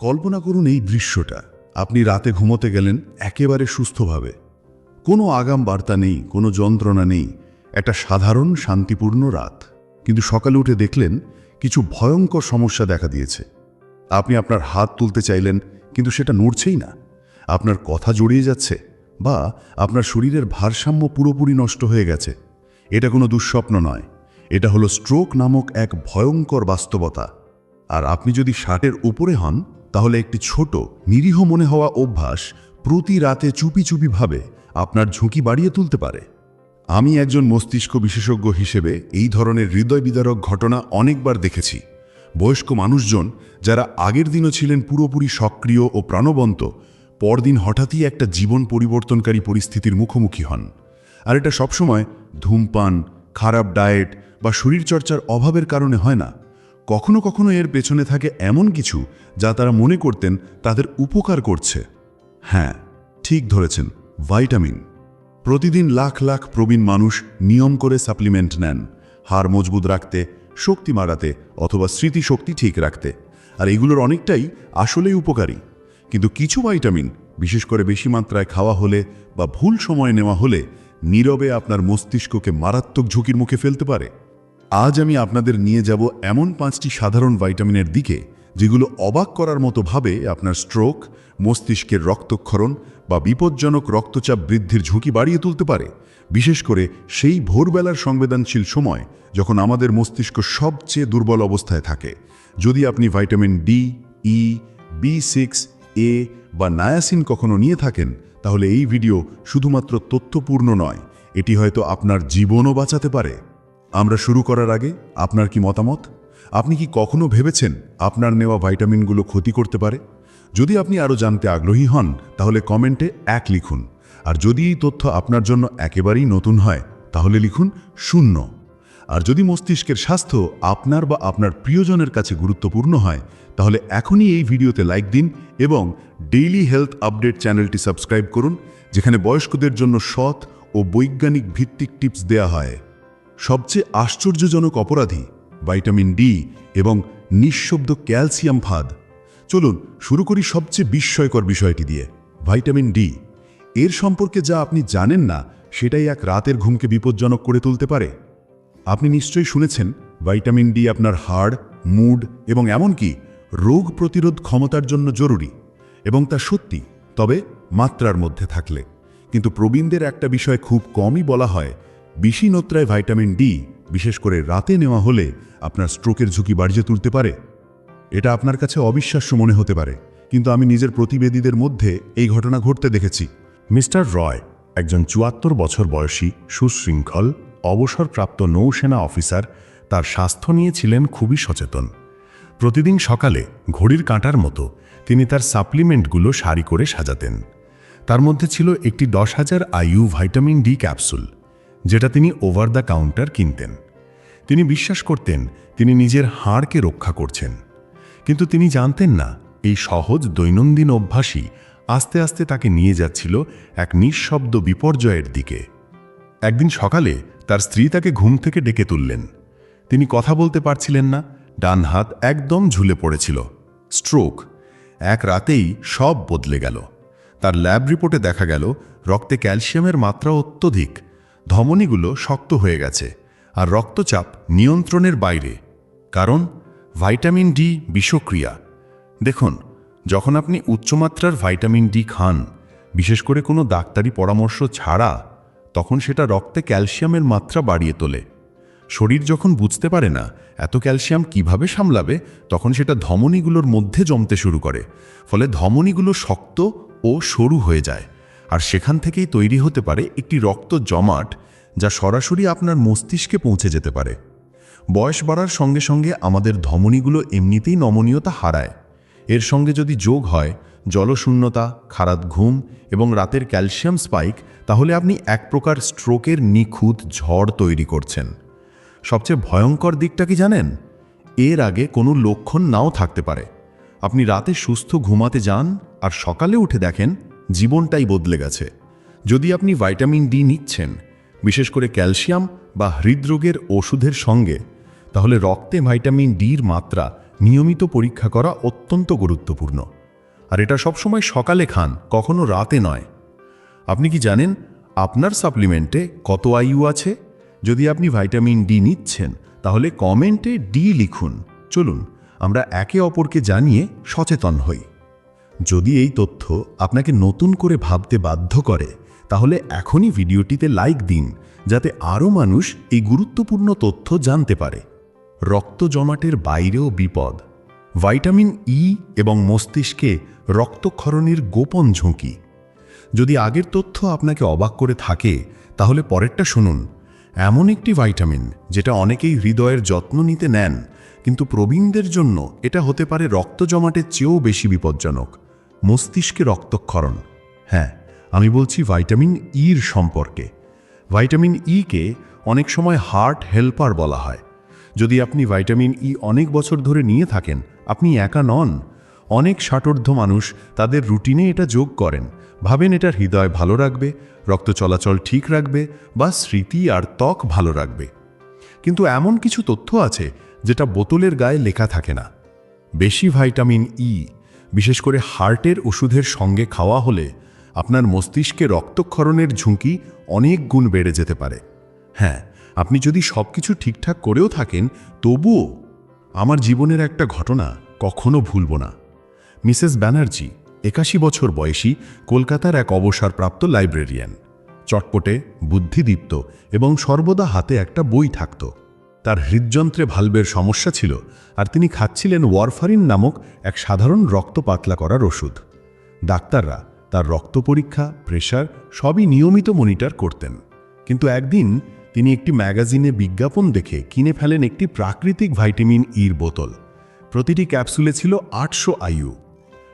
কল্পনা করুন এই দৃশ্যটা। আপনি রাতে ঘুমোতে গেলেন একেবারে সুস্থভাবে। কোনো আগাম বার্তা নেই, কোনো যন্ত্রণা নেই, একটা সাধারণ শান্তিপূর্ণ রাত। কিন্তু সকালে উঠে দেখলেন কিছু ভয়ঙ্কর সমস্যা দেখা দিয়েছে। আপনি আপনার হাত তুলতে চাইলেন, কিন্তু সেটা নড়ছেই না। আপনার কথা জড়িয়ে যাচ্ছে বা আপনার শরীরের ভারসাম্য পুরোপুরি নষ্ট হয়ে গেছে। এটা কোনো দুঃস্বপ্ন নয়। এটা হলো স্ট্রোক নামক এক ভয়ঙ্কর বাস্তবতা। আর আপনি যদি ষাটের উপরে হন তাহলে একটি ছোট, নিরীহ মনে হওয়া অভ্যাস প্রতি রাতে চুপি চুপি ভাবে আপনার ঝুঁকি বাড়িয়ে তুলতে পারে। আমি একজন মস্তিষ্ক বিশেষজ্ঞ হিসেবে এই ধরনের হৃদয় বিদারক ঘটনা অনেকবার দেখেছি। বয়স্ক মানুষজন যারা আগের দিনও ছিলেন পুরোপুরি সক্রিয় ও প্রাণবন্ত, পরদিন হঠাৎই একটা জীবন পরিবর্তনকারী পরিস্থিতির মুখোমুখি হন। আর এটা সবসময় ধূমপান, খারাপ ডায়েট বা শরীরচর্চার অভাবের কারণে হয় না। কখনো কখনো এর পেছনে থাকে এমন কিছু যা তারা মনে করতেন তাদের উপকার করছে। হ্যাঁ ঠিক ধরেছেন, ভাইটামিন। প্রতিদিন লাখ লাখ প্রবীণ মানুষ নিয়ম করে সাপ্লিমেন্ট নেন, হাড় মজবুত রাখতে, শক্তি মারাতে অথবা স্মৃতিশক্তি ঠিক রাখতে। আর এগুলোর অনেকটাই আসলেই উপকারী। কিন্তু কিছু ভাইটামিন, বিশেষ করে বেশি মাত্রায় খাওয়া হলে বা ভুল সময়ে নেওয়া হলে, নীরবে আপনার মস্তিষ্ককে মারাত্মক ঝুঁকির মুখে ফেলতে পারে। আজ আমি আপনাদের নিয়ে যাব এমন পাঁচটি সাধারণ ভাইটামিনের দিকে, যেগুলো অবাক করার মতো ভাবে আপনার স্ট্রোক মস্তিষ্কের রক্তক্ষরণ বা বিপজ্জনক রক্তচাপ বৃদ্ধির ঝুঁকি বাড়িয়ে তুলতে পারে। বিশেষ করে সেই ভোরবেলার সংবেদনশীল সময় যখন আমাদের মস্তিষ্ক সবচেয়ে দুর্বল অবস্থায় থাকে। যদি আপনি vitamin D, E, B six, A বা নায়াসিন কখনো নিয়ে থাকেন, তাহলে এই ভিডিও শুধুমাত্র তথ্যপূর্ণ নয়, এটি হয়তো আপনার জীবনও বাঁচাতে পারে। আমরা শুরু করার আগে আপনার কি মতামত? আপনি কি কখনো ভেবেছেন আপনার নেওয়া ভাইটামিনগুলো ক্ষতি করতে পারে? যদি আপনি আরও জানতে আগ্রহী হন, তাহলে কমেন্টে এক লিখুন। আর যদি এই তথ্য আপনার জন্য একেবারেই নতুন হয়, তাহলে লিখুন শূন্য। আর যদি মস্তিষ্কের স্বাস্থ্য আপনার বা আপনার প্রিয়জনের কাছে গুরুত্বপূর্ণ হয়, তাহলে এখনই এই ভিডিওতে লাইক দিন এবং ডেইলি হেলথ আপডেট চ্যানেলটি সাবস্ক্রাইব করুন, যেখানে বয়স্কদের জন্য সৎ ও বৈজ্ঞানিক ভিত্তিক টিপস দেয়া হয়। সবচেয়ে আশ্চর্যজনক অপরাধী ভাইটামিন ডি এবং নিঃশব্দ ক্যালসিয়াম ফাঁদ। চলুন, শুরু করি সবচেয়ে বিস্ময়কর বিষয়টি দিয়ে। ভাইটামিন ডি, এর সম্পর্কে যা আপনি জানেন না, সেটাই এক রাতের ঘুমকে বিপজ্জনক করে তুলতে পারে। আপনি নিশ্চয়ই শুনেছেন, ভাইটামিন ডি আপনার হাড়, মুড এবং এমনকি রোগ প্রতিরোধ ক্ষমতার জন্য জরুরি এবং তা সত্যি, তবে মাত্রার মধ্যে থাকলে। কিন্তু প্রবীণদের একটা বিষয় খুব কমই বলা হয় বেশি নোত্রায় ভাইটামিন ডি, বিশেষ করে রাতে নেওয়া হলে আপনার স্ট্রোকের ঝুঁকি বাড়িয়ে তুলতে পারে। এটা আপনার কাছে অবিশ্বাস্য মনে হতে পারে, কিন্তু আমি নিজের প্রতিবেদীদের মধ্যে এই ঘটনা ঘটতে দেখেছি। মিস্টার রয়, একজন চুয়াত্তর বছর বয়সী, সুশৃঙ্খল, অবসরপ্রাপ্ত নৌসেনা অফিসার, তার স্বাস্থ্য নিয়ে ছিলেন খুবই সচেতন। প্রতিদিন সকালে ঘড়ির কাঁটার মতো তিনি তার সাপ্লিমেন্টগুলো সারি করে সাজাতেন। তার মধ্যে ছিল একটি দশ হাজার আইইউ ভাইটামিন ডি ক্যাপসুল। যেটা তিনি ওভার দ্য কাউন্টার কিনতেন। তিনি বিশ্বাস করতেন, তিনি নিজের হাড়কে রক্ষা করছেন। কিন্তু তিনি জানতেন না, এই সহজ দৈনন্দিন অভ্যাসই আস্তে আস্তে তাকে নিয়ে যাচ্ছিল এক নিঃশব্দ বিপর্যয়ের দিকে। একদিন সকালে তার স্ত্রী তাকে ঘুম থেকে ডেকে তুললেন। তিনি কথা বলতে পারছিলেন না, ডান হাত একদম ঝুলে পড়েছিল। স্ট্রোক এক রাতেই সব বদলে গেল। তার ল্যাব রিপোর্টে দেখা গেল, রক্তে ক্যালসিয়ামের মাত্রা অত্যধিক। ধমনীগুলো শক্ত হয়ে গেছে আর রক্তচাপ নিয়ন্ত্রণের বাইরে, কারণ ভাইটামিন ডি বিষক্রিয়া। দেখুন, যখন আপনি উচ্চমাত্রার ভাইটামিন ডি খান, বিশেষ করে কোনো ডাক্তারি পরামর্শ ছাড়া, তখন সেটা রক্তে ক্যালসিয়ামের মাত্রা বাড়িয়ে তোলে। শরীর যখন বুঝতে পারে না এত ক্যালসিয়াম কীভাবে সামলাবে, তখন সেটা ধমনীগুলোর মধ্যে জমতে শুরু করে, ফলে ধমনীগুলো শক্ত ও সরু হয়ে যায়। আর সেখান থেকেই তৈরি হতে পারে একটি রক্ত জমাট যা সরাসরি আপনার মস্তিষ্কে পৌঁছে যেতে পারে। বয়স বাড়ার সঙ্গে সঙ্গে আমাদের ধমনীগুলো এমনিতেই নমনীয়তা হারায়। এর সঙ্গে যদি যোগ হয়, জলশূন্যতা খারাপ ঘুম এবং রাতের ক্যালসিয়াম স্পাইক, তাহলে আপনি এক প্রকার স্ট্রোকের নিখুঁত ঝড় তৈরি করছেন। সবচেয়ে ভয়ঙ্কর দিকটা কি জানেন? এর আগে কোনো লক্ষণ নাও থাকতে পারে। আপনি রাতে সুস্থ ঘুমাতে যান আর সকালে উঠে দেখেন জীবনটাই বদলে গেছে। যদি আপনি ভাইটামিন ডি নিচ্ছেন, বিশেষ করে ক্যালসিয়াম বা হৃদরোগের ওষুধের সঙ্গে, তাহলে রক্তে ভাইটামিন ডির মাত্রা নিয়মিত পরীক্ষা করা অত্যন্ত গুরুত্বপূর্ণ। আর এটা সবসময় সকালে খান, কখনো রাতে নয়। আপনি কি জানেন আপনার সাপ্লিমেন্টে কত আয়ু আছে? যদি আপনি ভাইটামিন ডি নিচ্ছেন, তাহলে কমেন্টে ডি লিখুন। চলুন, আমরা একে অপরকে জানিয়ে সচেতন হই। যদি এই তথ্য আপনাকে নতুন করে ভাবতে বাধ্য করে, তাহলে এখনই ভিডিওটিতে লাইক দিন, যাতে আরও মানুষ এই গুরুত্বপূর্ণ তথ্য জানতে পারে। রক্ত জমাটের বাইরেও বিপদ। ভাইটামিন ই এবং মস্তিষ্কে রক্তক্ষরণের গোপন ঝুঁকি। যদি আগের তথ্য আপনাকে অবাক করে থাকে, তাহলে পরেরটা শুনুন। এমন একটি ভাইটামিন, যেটা অনেকেই হৃদয়ের যত্ন নিতে নেন, কিন্তু প্রবীণদের জন্য এটা হতে পারে রক্ত জমাটের চেয়েও বেশি বিপজ্জনক। মস্তিষ্কে রক্তক্ষরণ। হ্যাঁ আমি বলছি ভাইটামিন ইর সম্পর্কে। ভাইটামিন ইকে অনেক সময় হার্ট হেল্পার বলা হয়। যদি আপনি ভাইটামিন ই অনেক বছর ধরে নিয়ে থাকেন, আপনি একা নন। অনেক ষাটোর্ধ মানুষ তাদের রুটিনে এটা যোগ করেন। ভাবেন এটা হৃদয় ভালো রাখবে, রক্ত চলাচল ঠিক রাখবে বা স্মৃতি আর ত্বক ভালো রাখবে। কিন্তু এমন কিছু তথ্য আছে যেটা বোতলের গায়ে লেখা থাকে না। বেশি ভাইটামিন ই বিশেষ করে হার্টের ওষুধের সঙ্গে খাওয়া হলে আপনার মস্তিষ্কে রক্তক্ষরণের ঝুঁকি অনেক গুণ বেড়ে যেতে পারে। হ্যাঁ আপনি যদি সব কিছু ঠিকঠাক করেও থাকেন, তবুও আমার জীবনের একটা ঘটনা কখনো ভুলব না। মিসেস ব্যানার্জি, একাশি বছর বয়সী, কলকাতার এক অবসরপ্রাপ্ত লাইব্রেরিয়ান। চটপটে, বুদ্ধিদীপ্ত এবং সর্বদা হাতে একটা বই থাকত। তার হৃদযন্ত্রে ভালবের সমস্যা ছিল আর তিনি খাচ্ছিলেন ওয়ারফারিন নামক এক সাধারণ রক্ত পাতলা করার ওষুধ। ডাক্তাররা তার রক্ত পরীক্ষা, প্রেশার সবই নিয়মিত মনিটর করতেন। কিন্তু একদিন তিনি একটি ম্যাগাজিনে বিজ্ঞাপন দেখে কিনে ফেলেন একটি প্রাকৃতিক ভাইটামিন ইর বোতল। প্রতিটি ক্যাপসুলে ছিল আটশো আয়ু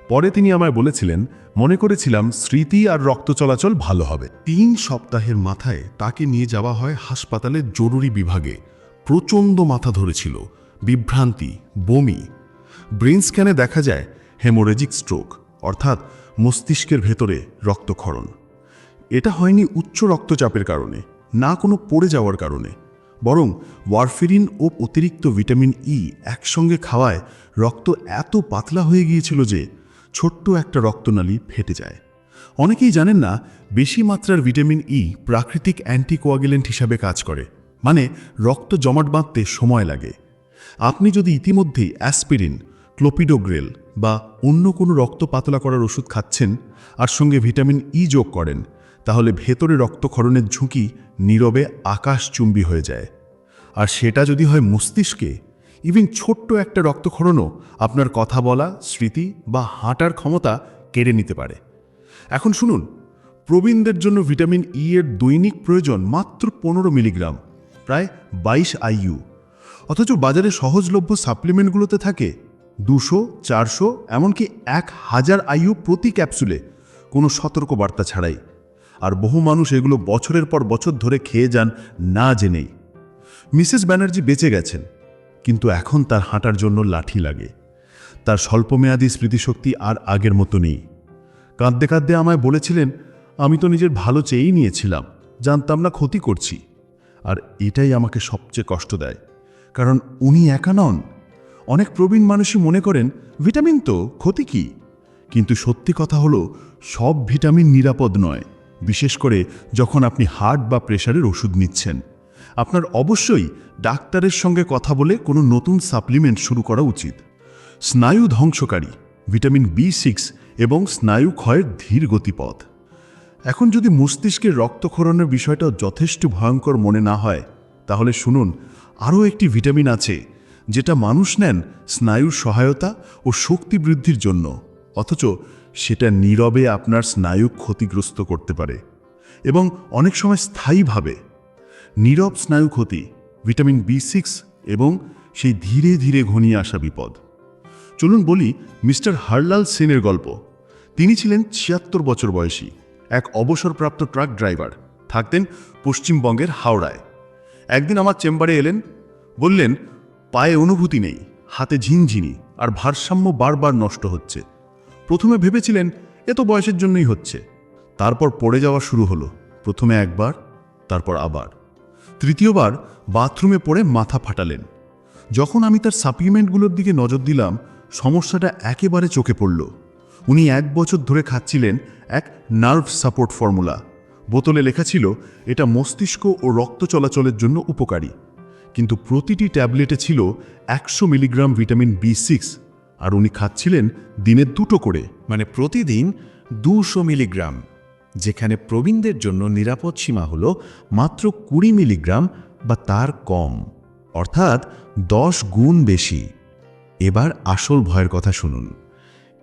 পরে তিনি আমায় বলেছিলেন, মনে করেছিলাম স্মৃতি আর রক্ত চলাচল ভালো হবে। তিন সপ্তাহের মাথায় তাকে নিয়ে যাওয়া হয় হাসপাতালের জরুরি বিভাগে। প্রচণ্ড মাথা ধরেছিল, বিভ্রান্তি, বমি। ব্রেন স্ক্যানে দেখা যায় হেমোরেজিক স্ট্রোক, অর্থাৎ মস্তিষ্কের ভেতরে রক্তক্ষরণ। এটা হয়নি উচ্চ রক্তচাপের কারণে, না কোনো পড়ে যাওয়ার কারণে। বরং ওয়ারফেরিন ও অতিরিক্ত ভিটামিন ই একসঙ্গে খাওয়ায় রক্ত এত পাতলা হয়ে গিয়েছিল যে ছোট্ট একটা রক্তনালী ফেটে যায়। অনেকেই জানেন না, বেশি মাত্রার ভিটামিন ই প্রাকৃতিক অ্যান্টিকোয়াগিলেন্ট হিসাবে কাজ করে। মানে রক্ত জমাট বাঁধতে সময় লাগে। আপনি যদি ইতিমধ্যেই অ্যাসপিরিন, ক্লোপিডোগ্রেল বা অন্য কোনো রক্ত পাতলা করার ওষুধ খাচ্ছেন আর সঙ্গে ভিটামিন ই যোগ করেন, তাহলে ভেতরে রক্তক্ষরণের ঝুঁকি নীরবে আকাশচুম্বী হয়ে যায়। আর সেটা যদি হয় মস্তিষ্কে, ইভিন ছোট্ট একটা রক্তক্ষরণও আপনার কথা বলা, স্মৃতি বা হাঁটার ক্ষমতা কেড়ে নিতে পারে। এখন শুনুন, প্রবীণদের জন্য ভিটামিন ই এর দৈনিক প্রয়োজন মাত্র পনেরো মিলিগ্রাম। প্রায় বাইশ আইইউ। অথচ বাজারে সহজলভ্য সাপ্লিমেন্টগুলোতে থাকে দুশো, চারশো, এমনকি এক হাজার আইইউ প্রতি ক্যাপসুলে। কোনো সতর্কবার্তা ছাড়াই। আর বহু মানুষ এগুলো বছরের পর বছর ধরে খেয়ে যান না জেনেই। মিসেস ব্যানার্জি বেঁচে গেছেন, কিন্তু এখন তার হাঁটার জন্য লাঠি লাগে। তার স্বল্পমেয়াদী স্মৃতিশক্তি আর আগের মতো নেই। কাঁদতে কাঁদতে আমায় বলেছিলেন, আমি তো নিজের ভালো চেয়েই নিয়েছিলাম। জানতাম না ক্ষতি করছি। আর এটাই আমাকে সবচেয়ে কষ্ট দেয়। কারণ উনি একা নন। অনেক প্রবীণ মানুষই মনে করেন, ভিটামিন তো, ক্ষতি কি? কিন্তু সত্যি কথা হলো, সব ভিটামিন নিরাপদ নয়। বিশেষ করে যখন আপনি হার্ট বা প্রেশারের ওষুধ নিচ্ছেন। আপনার অবশ্যই ডাক্তারের সঙ্গে কথা বলে কোনো নতুন সাপ্লিমেন্ট শুরু করা উচিত। স্নায়ু ধ্বংসকারী, ভিটামিন বি সিক্স এবং স্নায়ু ক্ষয়ের ধীর গতিপথ। এখন যদি মস্তিষ্কের রক্তক্ষরণের বিষয়টা যথেষ্ট ভয়ঙ্কর মনে না হয়, তাহলে শুনুন, আরও একটি ভিটামিন আছে, যেটা মানুষ নেন স্নায়ুর সহায়তা ও শক্তি বৃদ্ধির জন্য। অথচ সেটা নীরবে আপনার স্নায়ু ক্ষতিগ্রস্ত করতে পারে এবং অনেক সময় স্থায়ীভাবে। নীরব স্নায়ু ক্ষতি, ভিটামিন বি সিক্স এবং সেই ধীরে ধীরে ঘনিয়ে আসা বিপদ। চলুন বলি মিস্টার হারলাল সেনের গল্প। তিনি ছিলেন ছিয়াত্তর বছর বয়সী। এক অবসরপ্রাপ্ত ট্রাক ড্রাইভার থাকতেন পশ্চিমবঙ্গের হাওড়ায়। একদিন আমার চেম্বারে এলেন, বললেন, পায়ে অনুভূতি নেই, হাতে ঝিনঝিনি আর ভারসাম্য বারবার নষ্ট হচ্ছে। প্রথমে ভেবেছিলেন, এ তো বয়সের জন্যই হচ্ছে। তারপর পড়ে যাওয়া শুরু হলো, প্রথমে একবার, তারপর আবার। তৃতীয়বার বাথরুমে পড়ে মাথা ফাটালেন। যখন আমি তার সাপ্লিমেন্টগুলোর দিকে নজর দিলাম, সমস্যাটা একেবারে চোখে পড়ল। উনি এক বছর ধরে খাচ্ছিলেন এক নার্ভ সাপোর্ট ফর্মুলা। বোতলে লেখা ছিল, এটা মস্তিষ্ক ও রক্ত চলাচলের জন্য উপকারী। কিন্তু প্রতিটি ট্যাবলেটে ছিল একশো মিলিগ্রাম ভিটামিন বি সিক্স, আর উনি খাচ্ছিলেন দিনে দুটো করে। মানে প্রতিদিন দুশো মিলিগ্রাম, যেখানে প্রবীণদের জন্য নিরাপদ সীমা হল মাত্র কুড়ি মিলিগ্রাম বা তার কম, অর্থাৎ দশ গুণ বেশি। এবার আসল ভয়ের কথা শুনুন।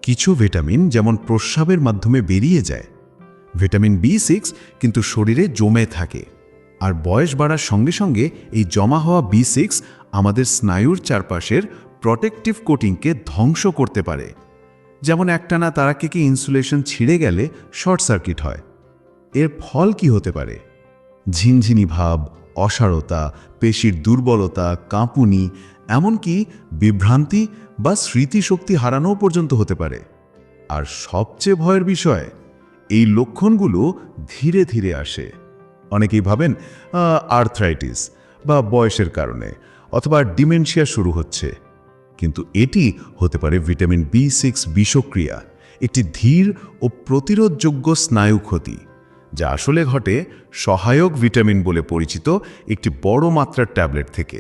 কিছু ভিটামিন যেমন প্রস্রাবের মাধ্যমে বেরিয়ে যায় ভিটামিন বি সিক্স কিন্তু শরীরে জমে থাকে। আর বয়স বাড়ার সঙ্গে সঙ্গে এই জমা হওয়া বি সিক্স আমাদের স্নায়ুর চারপাশের প্রটেকটিভ কোটিংকে ধ্বংস করতে পারে। যেমন একটানা কি ইনসুলেশন ছিঁড়ে গেলে শর্ট সার্কিট হয়। এর ফল কি হতে পারে? ঝিনঝিনি ভাব, অসারতা, পেশির দুর্বলতা, কাঁপুনি, এমনকি বিভ্রান্তি বা স্মৃতিশক্তি হারানোও পর্যন্ত হতে পারে। আর সবচেয়ে ভয়ের বিষয় এই লক্ষণগুলো ধীরে ধীরে আসে। অনেকেই ভাবেন আর্থ্রাইটিস বা বয়সের কারণে অথবা ডিমেনশিয়া শুরু হচ্ছে। কিন্তু এটি হতে পারে ভিটামিন বি সিক্স বিষক্রিয়া, একটি ধীর ও প্রতিরোধযোগ্য স্নায়ু ক্ষতি, যা আসলে ঘটে সহায়ক ভিটামিন বলে পরিচিত একটি বড় মাত্রার ট্যাবলেট থেকে।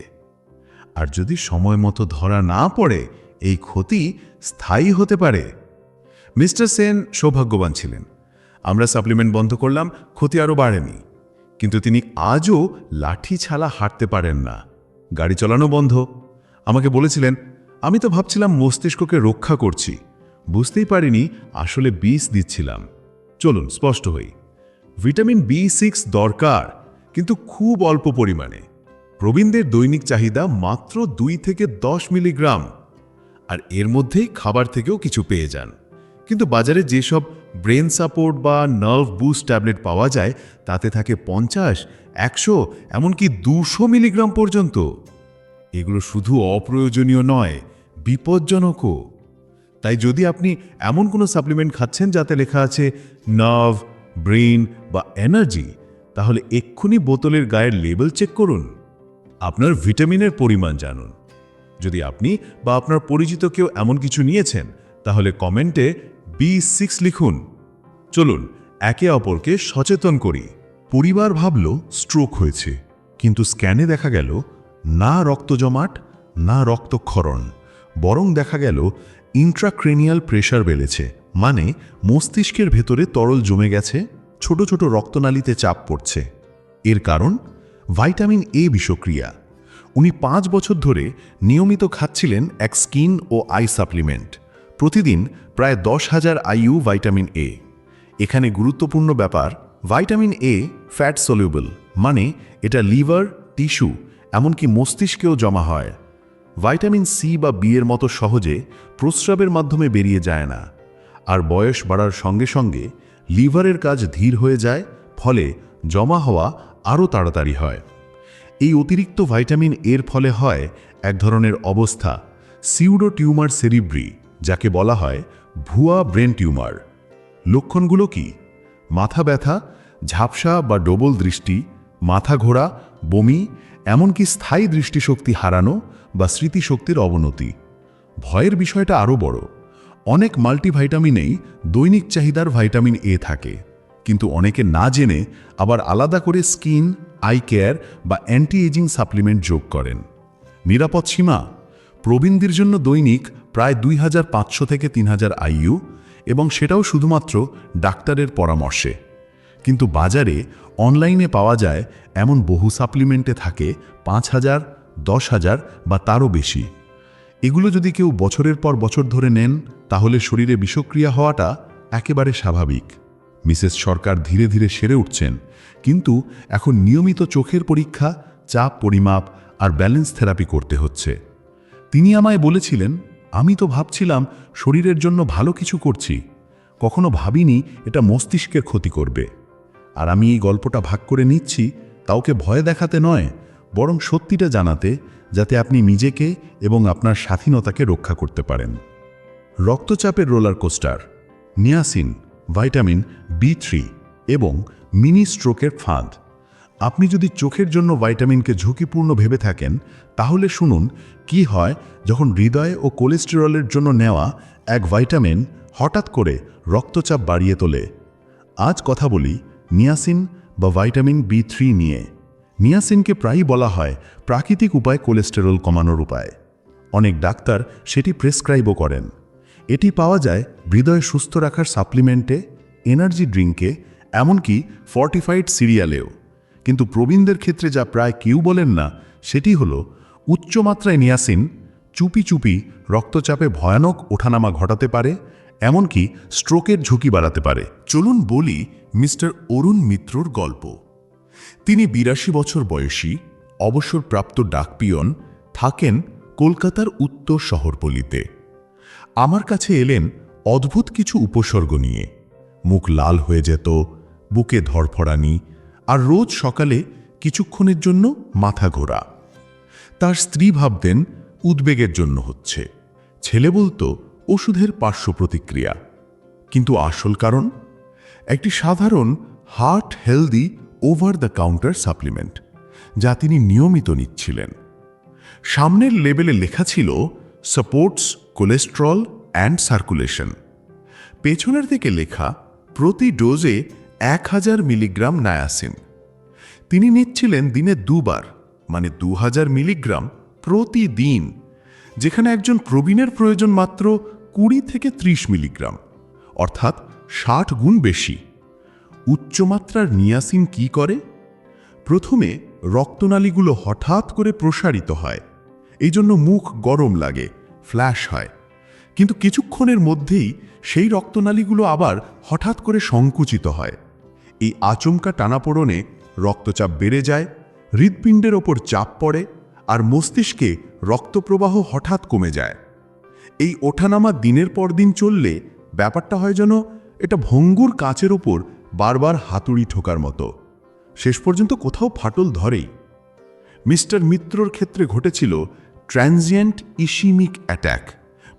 আর যদি সময় মতো ধরা না পড়ে, এই ক্ষতি স্থায়ী হতে পারে। মিস্টার সেন সৌভাগ্যবান ছিলেন। আমরা সাপ্লিমেন্ট বন্ধ করলাম, ক্ষতি আরও বাড়েনি। কিন্তু তিনি আজও লাঠি ছাড়া হাঁটতে পারেন না। গাড়ি চালানো বন্ধ। আমাকে বলেছিলেন, আমি তো ভাবছিলাম মস্তিষ্ককে রক্ষা করছি। বুঝতেই পারিনি, আসলে বিষ দিচ্ছিলাম। চলুন, স্পষ্ট হই। ভিটামিন বি সিক্স দরকার, কিন্তু খুব অল্প পরিমাণে। প্রবীণদের দৈনিক চাহিদা মাত্র দুই থেকে দশ মিলিগ্রাম। আর এর মধ্যেই খাবার থেকেও কিছু পেয়ে যান। কিন্তু বাজারে যেসব ব্রেন সাপোর্ট বা নার্ভ বুস্ট ট্যাবলেট পাওয়া যায়, তাতে থাকে পঞ্চাশ, একশো, এমনকি দুশো মিলিগ্রাম পর্যন্ত। এগুলো শুধু অপ্রয়োজনীয় নয়, বিপজ্জনকও। তাই যদি আপনি এমন কোনো সাপ্লিমেন্ট খাচ্ছেন যাতে লেখা আছে নার্ভ, ব্রেন বা এনার্জি, তাহলে এক্ষুনি বোতলের গায়ের লেবেল চেক করুন। আপনার ভিটামিনের পরিমাণ জানুন। যদি আপনি বা আপনার পরিচিত কেউ এমন কিছু নিয়েছেন, তাহলে কমেন্টে বি সিক্স লিখুন। চলুন, একে অপরকে সচেতন করি। পরিবার ভাবল স্ট্রোক হয়েছে। কিন্তু স্ক্যানে দেখা গেল, না রক্ত জমাট, না রক্তক্ষরণ। বরং দেখা গেল ইন্ট্রাক্রেনিয়াল প্রেশার বেড়েছে। মানে মস্তিষ্কের ভেতরে তরল জমে গেছে, ছোট ছোট রক্তনালীতে চাপ পড়ছে। এর কারণ? ভাইটামিন এ বিষক্রিয়া। উনি পাঁচ বছর ধরে নিয়মিত খাচ্ছিলেন এক স্কিন ও আই সাপ্লিমেন্ট। প্রতিদিন প্রায় দশ হাজার আইইউ ভাইটামিন এ। এখানে গুরুত্বপূর্ণ ব্যাপার, ভাইটামিন এ ফ্যাট সলিউবল মানে এটা লিভার, টিস্যু, এমনকি মস্তিষ্কেও জমা হয়। ভাইটামিন সি বা বি এর মতো সহজে প্রস্রাবের মাধ্যমে বেরিয়ে যায় না। আর বয়স বাড়ার সঙ্গে সঙ্গে লিভারের কাজ ধীর হয়ে যায়, ফলে জমা হওয়া আরও তাড়াতাড়ি হয়। এই অতিরিক্ত ভাইটামিন এর ফলে হয় এক ধরনের অবস্থা সিউডো টিউমার সেরিব্রি যাকে বলা হয় ভুয়া ব্রেন টিউমার। লক্ষণগুলো কি? মাথা ব্যথা, ঝাপসা বা ডবল দৃষ্টি, মাথা ঘোরা, বমি, এমনকি স্থায়ী দৃষ্টিশক্তি হারানো বা স্মৃতিশক্তির অবনতি। ভয়ের বিষয়টা আরও বড়। অনেক মাল্টিভাইটামিনেই দৈনিক চাহিদার ভাইটামিন এ থাকে। কিন্তু অনেকে না জেনে আবার আলাদা করে স্কিন, আই কেয়ার বা অ্যান্টি এজিং সাপ্লিমেন্ট যোগ করেন। নিরাপদ সীমা? প্রবীণদের জন্য দৈনিক প্রায় দুই হাজার পাঁচশো থেকে তিন হাজার আইইউ এবং সেটাও শুধুমাত্র ডাক্তারের পরামর্শে। কিন্তু বাজারে অনলাইনে পাওয়া যায় এমন বহু সাপ্লিমেন্টে থাকে পাঁচ হাজার, দশ হাজার বা তারও বেশি। এগুলো যদি কেউ বছরের পর বছর ধরে নেন, তাহলে শরীরে বিষক্রিয়া হওয়াটা একেবারে স্বাভাবিক। মিসেস সরকার ধীরে ধীরে সেরে উঠছেন, কিন্তু এখন নিয়মিত চোখের পরীক্ষা, চাপ পরিমাপ আর ব্যালেন্স থেরাপি করতে হচ্ছে। তিনি আমায় বলেছিলেন আমি তো ভাবছিলাম শরীরের জন্য ভালো কিছু করছি। কখনো ভাবিনি এটা মস্তিষ্কের ক্ষতি করবে। আর আমি এই গল্পটা ভাগ করে নিচ্ছি তাওকে ভয় দেখাতে নয়, বরং সত্যিটা জানাতে, যাতে আপনি নিজেকে এবং আপনার স্বাধীনতাকে রক্ষা করতে পারেন। রক্তচাপের roller coaster, niacin, vitamin B three এবং মিনি স্ট্রোকের ফাঁদ। আপনি যদি চোখের জন্য ভাইটামিনকে ঝুঁকিপূর্ণ ভেবে থাকেন, তাহলে শুনুন, কি হয় যখন হৃদয় ও কোলেস্টেরলের জন্য নেওয়া এক ভাইটামিন হঠাৎ করে রক্তচাপ বাড়িয়ে তোলে। আজ কথা বলি নিয়াসিন বা ভাইটামিন বি থ্রি নিয়ে। নিয়াসিনকে প্রায়ই বলা হয় প্রাকৃতিক উপায় কোলেস্টেরল কমানোর উপায়। অনেক ডাক্তার সেটি প্রেসক্রাইবও করেন। এটি পাওয়া যায় হৃদয় সুস্থ রাখার সাপ্লিমেন্টে, এনার্জি ড্রিঙ্কে, এমনকি ফর্টিফাইড সিরিয়ালেও। কিন্তু প্রবীণদের ক্ষেত্রে যা প্রায় কেউ বলেন না, সেটি হল উচ্চমাত্রায় নিয়াসিন, চুপি চুপি রক্তচাপে ভয়ানক ওঠানামা ঘটাতে পারে, এমনকি স্ট্রোকের ঝুঁকি বাড়াতে পারে। চলুন বলি মিস্টার অরুণ মিত্রর গল্প। তিনি বিরাশি বছর বয়সী, অবসরপ্রাপ্ত ডাকপিয়ন থাকেন কলকাতার উত্তর শহরপল্লীতে। আমার কাছে এলেন অদ্ভুত কিছু উপসর্গ নিয়ে। মুখ লাল হয়ে যেত, বুকে ধরফড়ানি আর রোজ সকালে কিছুক্ষণের জন্য মাথা ঘোরা। তার স্ত্রী ভাবতেন উদ্বেগের জন্য হচ্ছে। ছেলে বলতো, ওষুধের পার্শ্ব প্রতিক্রিয়া। কিন্তু আসল কারণ? একটি সাধারণ heart healthy over the counter supplement যা তিনি নিয়মিত নিচ্ছিলেন। সামনের লেবেলে লেখা ছিল সাপোর্টস কোলেস্ট্রল অ্যান্ড সার্কুলেশন পেছনের দিকে লেখা, প্রতি ডোজে এক হাজার মিলিগ্রাম নায়াসিন। তিনি নিচ্ছিলেন দিনে দুবার মানে দু হাজার মিলিগ্রাম প্রতিদিন, যেখানে একজন প্রবীণের প্রয়োজন মাত্র কুড়ি থেকে ত্রিশ মিলিগ্রাম, অর্থাৎ ষাট গুণ বেশি। উচ্চমাত্রার নিয়াসিন কি করে? প্রথমে রক্তনালীগুলো হঠাৎ করে প্রসারিত হয় এই জন্য মুখ গরম লাগে, ফ্ল্যাশ হয়। কিন্তু কিছুক্ষণের মধ্যেই সেই রক্তনালীগুলো আবার হঠাৎ করে সংকুচিত হয়। এই আচমকা টানাপোড়নে রক্তচাপ বেড়ে যায়, হৃৎপিণ্ডের ওপর চাপ পড়ে আর মস্তিষ্কে রক্তপ্রবাহ হঠাৎ কমে যায়। এই ওঠানামা দিনের পর দিন চললে ব্যাপারটা হয় যেন এটা ভঙ্গুর কাচের ওপর বারবার হাতুড়ি ঠোকার মতো। শেষ পর্যন্ত কোথাও ফাটল ধরেই। মিস্টার মিত্রর ক্ষেত্রে ঘটেছিল ট্রানজিয়েন্ট ইসিমিক অ্যাট্যাক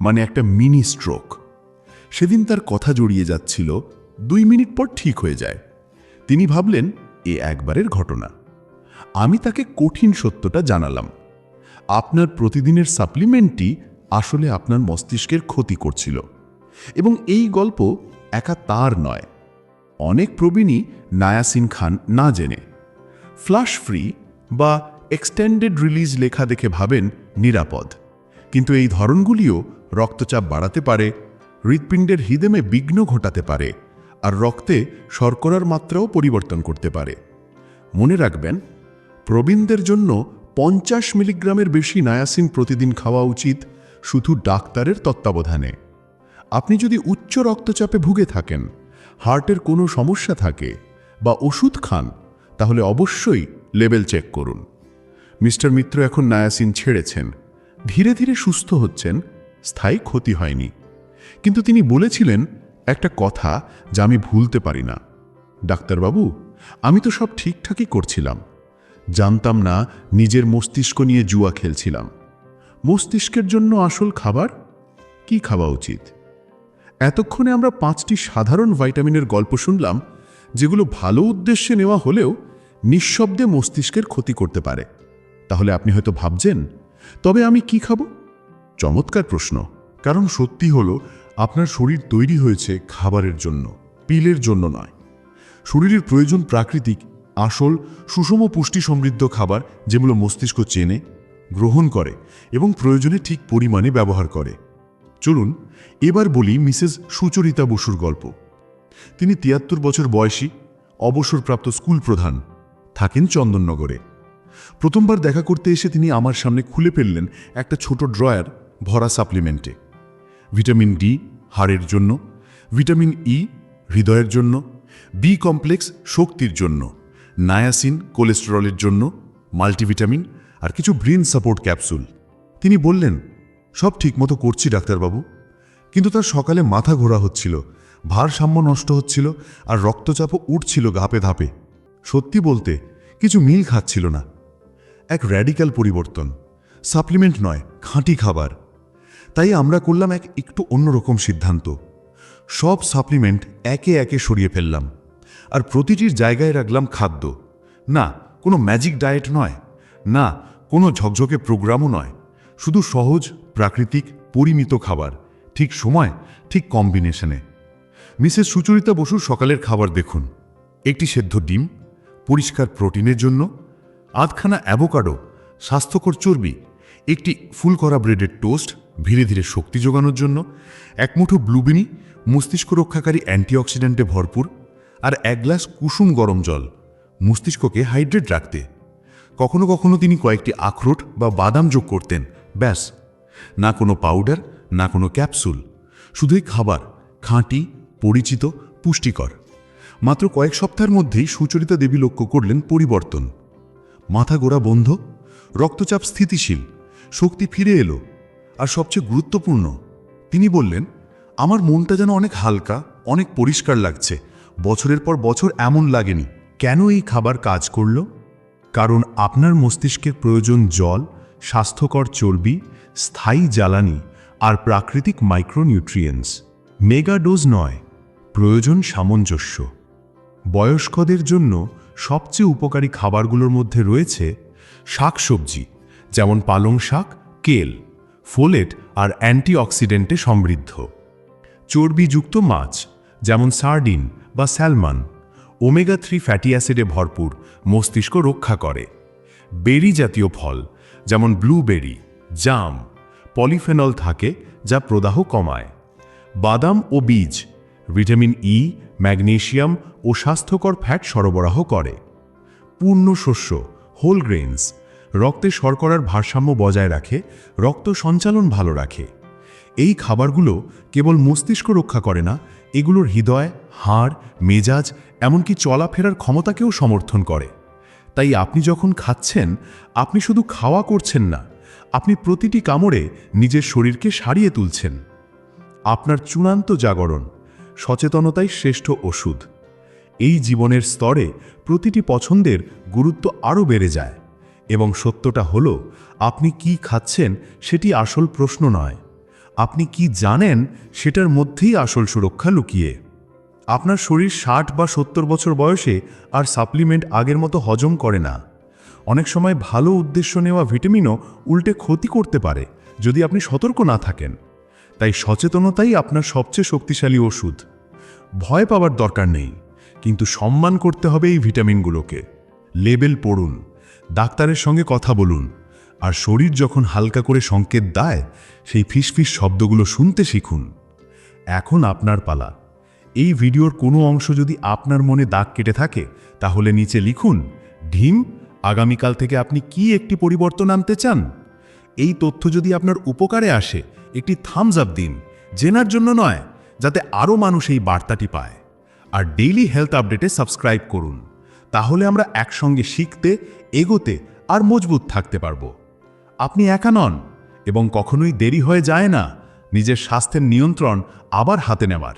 মানে একটা মিনি স্ট্রোক। সেদিন তার কথা জড়িয়ে যাচ্ছিল, দুই মিনিট পর ঠিক হয়ে যায়। তিনি ভাবলেন, এ একবারের ঘটনা। আমি তাকে কঠিন সত্যটা জানালাম। আপনার প্রতিদিনের সাপ্লিমেন্টটি আসলে আপনার মস্তিষ্কের ক্ষতি করছিল। এবং এই গল্প একা তার নয়। অনেক প্রবীণই নায়াসিন খান না জেনে। ফ্লাশ ফ্রি বা এক্সটেন্ডেড রিলিজ লেখা দেখে ভাবেন নিরাপদ। কিন্তু এই ধরনগুলিও রক্তচাপ বাড়াতে পারে, হৃৎপিণ্ডের হৃদেমে বিঘ্ন ঘটাতে পারে। আর রক্তে শর্করার মাত্রাও পরিবর্তন করতে পারে। মনে রাখবেন, প্রবীণদের জন্য পঞ্চাশ মিলিগ্রামের বেশি নায়াসিন প্রতিদিন খাওয়া উচিত শুধু ডাক্তারের তত্ত্বাবধানে। আপনি যদি উচ্চ রক্তচাপে ভুগে থাকেন, হার্টের কোনো সমস্যা থাকে বা ওষুধ খান, তাহলে অবশ্যই লেভেল চেক করুন। মিস্টার মিত্র এখন নায়াসিন ছেড়েছেন, ধীরে ধীরে সুস্থ হচ্ছেন, স্থায়ী ক্ষতি হয়নি। কিন্তু তিনি বলেছিলেন একটা কথা যা আমি ভুলতে পারি না। ডাক্তারবাবু, আমি তো সব ঠিকঠাকই করছিলাম। জানতাম না নিজের মস্তিষ্ক নিয়ে জুয়া খেলছিলাম। মস্তিষ্কের জন্য আসল খাবার? কি খাওয়া উচিত? এতক্ষণে আমরা পাঁচটি সাধারণ ভাইটামিনের গল্প শুনলাম, যেগুলো ভালো উদ্দেশ্যে নেওয়া হলেও নিঃশব্দে মস্তিষ্কের ক্ষতি করতে পারে। তাহলে আপনি হয়তো ভাবছেন, তবে আমি কি খাব? চমৎকার প্রশ্ন। কারণ সত্যি হলো আপনার শরীর তৈরি হয়েছে খাবারের জন্য, পিলের জন্য নয়। শরীরের প্রয়োজন প্রাকৃতিক, আসল, সুষম পুষ্টি সমৃদ্ধ খাবার যেগুলো মস্তিষ্ক চেনে, গ্রহণ করে এবং প্রয়োজনে ঠিক পরিমাণে ব্যবহার করে। চলুন, এবার বলি মিসেস সুচরিতা বসুর গল্প। তিনি তিয়াত্তর বছর বয়সী, অবসরপ্রাপ্ত স্কুল প্রধান, থাকেন চন্দননগরে। প্রথমবার দেখা করতে এসে তিনি আমার সামনে খুলে ফেললেন একটা ছোট ড্রয়ার, ভরা সাপ্লিমেন্টে। ভিটামিন ডি হাড়ের জন্য, ভিটামিন ই হৃদয়ের জন্য, বি কমপ্লেক্স শক্তির জন্য, নায়াসিন কোলেস্টেরলের জন্য, মাল্টিভিটামিন আর কিছু ব্রেন সাপোর্ট ক্যাপসুল। তিনি বললেন, সব ঠিকমতো করছি, ডাক্তারবাবু। কিন্তু তার সকালে মাথা ঘোরা হচ্ছিল, ভারসাম্য নষ্ট হচ্ছিল আর রক্তচাপও উঠছিল ধাপে ধাপে। সত্যি বলতে, কিছু মিল খাচ্ছিল না। এক র্যাডিক্যাল পরিবর্তন। সাপ্লিমেন্ট নয়, খাঁটি খাবার। তাই আমরা করলাম এক একটু অন্যরকম সিদ্ধান্ত। সব সাপ্লিমেন্ট একে একে সরিয়ে ফেললাম। আর প্রতিটির জায়গায় রাখলাম খাদ্য। না, কোনো ম্যাজিক ডায়েট নয়। না, কোনো ঝকঝকে প্রোগ্রামও নয়। শুধু সহজ, প্রাকৃতিক, পরিমিত খাবার। ঠিক সময়, ঠিক কম্বিনেশনে। মিসেস সুচরিতা বসুর সকালের খাবার দেখুন। একটি সেদ্ধ ডিম, পরিষ্কার প্রোটিনের জন্য, আধখানা অ্যাভোকাডো, স্বাস্থ্যকর চর্বি, একটি ফুল করা ব্রেডের টোস্ট ধীরে ধীরে শক্তি যোগানোর জন্য, এক মুঠো ব্লুবিনি, মস্তিষ্ক রক্ষাকারী অ্যান্টিঅক্সিডেন্টে ভরপুর, আর এক গ্লাস কুসুম গরম জল, মস্তিষ্ককে হাইড্রেট রাখতে। কখনো কখনো তিনি কয়েকটি আখরোট বা বাদাম যোগ করতেন, ব্যাস। না কোনো পাউডার, না কোনো ক্যাপসুল। শুধুই খাবার, খাঁটি, পরিচিত, পুষ্টিকর। মাত্র কয়েক সপ্তাহের মধ্যেই সুচরিতা দেবী লক্ষ্য করলেন পরিবর্তন। মাথা গোড়া বন্ধ, রক্তচাপ স্থিতিশীল, শক্তি ফিরে এলো। আর সবচেয়ে গুরুত্বপূর্ণ, তিনি বললেন, আমার মনটা যেন অনেক হালকা, অনেক পরিষ্কার লাগছে। বছরের পর বছর এমন লাগেনি। কেন এই খাবার কাজ করল? কারণ আপনার মস্তিষ্কের প্রয়োজন জল, স্বাস্থ্যকর চর্বি, স্থায়ী জ্বালানি আর প্রাকৃতিক মাইক্রোনিউট্রিয়েন্টস। মেগা ডোজ নয়, প্রয়োজন সামঞ্জস্য। বয়স্কদের জন্য সবচেয়ে উপকারী খাবারগুলোর মধ্যে রয়েছে শাকসবজি, যেমন পালং শাক, কেল। ফোলেট আর অ্যান্টিঅক্সিডেন্টে সমৃদ্ধ। চর্বিযুক্ত মাছ, যেমন সার্ডিন বা স্যালমন, ওমেগা থ্রি ফ্যাটি অ্যাসিডে ভরপুর, মস্তিষ্ক রক্ষা করে। বেরি জাতীয় ফল, যেমন ব্লুবেরি, জাম, পলিফেনল থাকে যা প্রদাহ কমায়। বাদাম ও বীজ, ভিটামিন ই ম্যাগনেশিয়াম ও স্বাস্থ্যকর ফ্যাট সরবরাহ করে। পূর্ণ শস্য, হোল গ্রেনস রক্তে শর্করার ভারসাম্য বজায় রাখে, রক্ত সঞ্চালন ভালো রাখে। এই খাবারগুলো কেবল মস্তিষ্ক রক্ষা করে না, এগুলোর হৃদয়, হাড়, মেজাজ, এমনকি চলাফেরার ক্ষমতাকেও সমর্থন করে। তাই আপনি যখন খাচ্ছেন, আপনি শুধু খাওয়া করছেন না, আপনি প্রতিটি কামড়ে নিজের শরীরকে সারিয়ে তুলছেন। আপনার চূড়ান্ত জাগরণ, সচেতনতাই শ্রেষ্ঠ ওষুধ। এই জীবনের স্তরে প্রতিটি পছন্দের গুরুত্ব আরও বেড়ে যায়। এবং সত্যটা হলো, আপনি কি খাচ্ছেন সেটি আসল প্রশ্ন নয়। আপনি কি জানেন সেটার মধ্যেই আসল সুরক্ষা লুকিয়ে। আপনার শরীর ষাট বা সত্তর বছর বয়সে আর সাপ্লিমেন্ট আগের মতো হজম করে না। অনেক সময় ভালো উদ্দেশ্য নেওয়া ভিটামিনও উল্টে ক্ষতি করতে পারে, যদি আপনি সতর্ক না থাকেন। তাই সচেতনতাই আপনার সবচেয়ে শক্তিশালী ওষুধ। ভয় পাওয়ার দরকার নেই, কিন্তু সম্মান করতে হবে এই ভিটামিনগুলোকে। লেবেল পড়ুন। ডাক্তারের সঙ্গে কথা বলুন, আর শরীর যখন হালকা করে সংকেত দেয়, সেই ফিসফিস শব্দগুলো শুনতে শিখুন। এখন আপনার পালা। এই ভিডিওর কোনো অংশ যদি আপনার মনে দাগ কেটে থাকে, তাহলে নিচে লিখুন, ঢিম, আগামীকাল থেকে আপনি কি একটি পরিবর্তন আনতে চান? এই তথ্য যদি আপনার উপকারে আসে, একটি থামস আপ দিন, জেনার জন্য নয়, যাতে আরও মানুষ এই বার্তাটি পায়। আর ডেইলি হেলথ আপডেটে সাবস্ক্রাইব করুন। তাহলে আমরা একসঙ্গে শিখতে, এগোতে আর মজবুত থাকতে পারব। আপনি একা নন এবং কখনোই দেরি হয়ে যায় না। নিজের স্বাস্থ্যের নিয়ন্ত্রণ আবার হাতে নেওয়ার।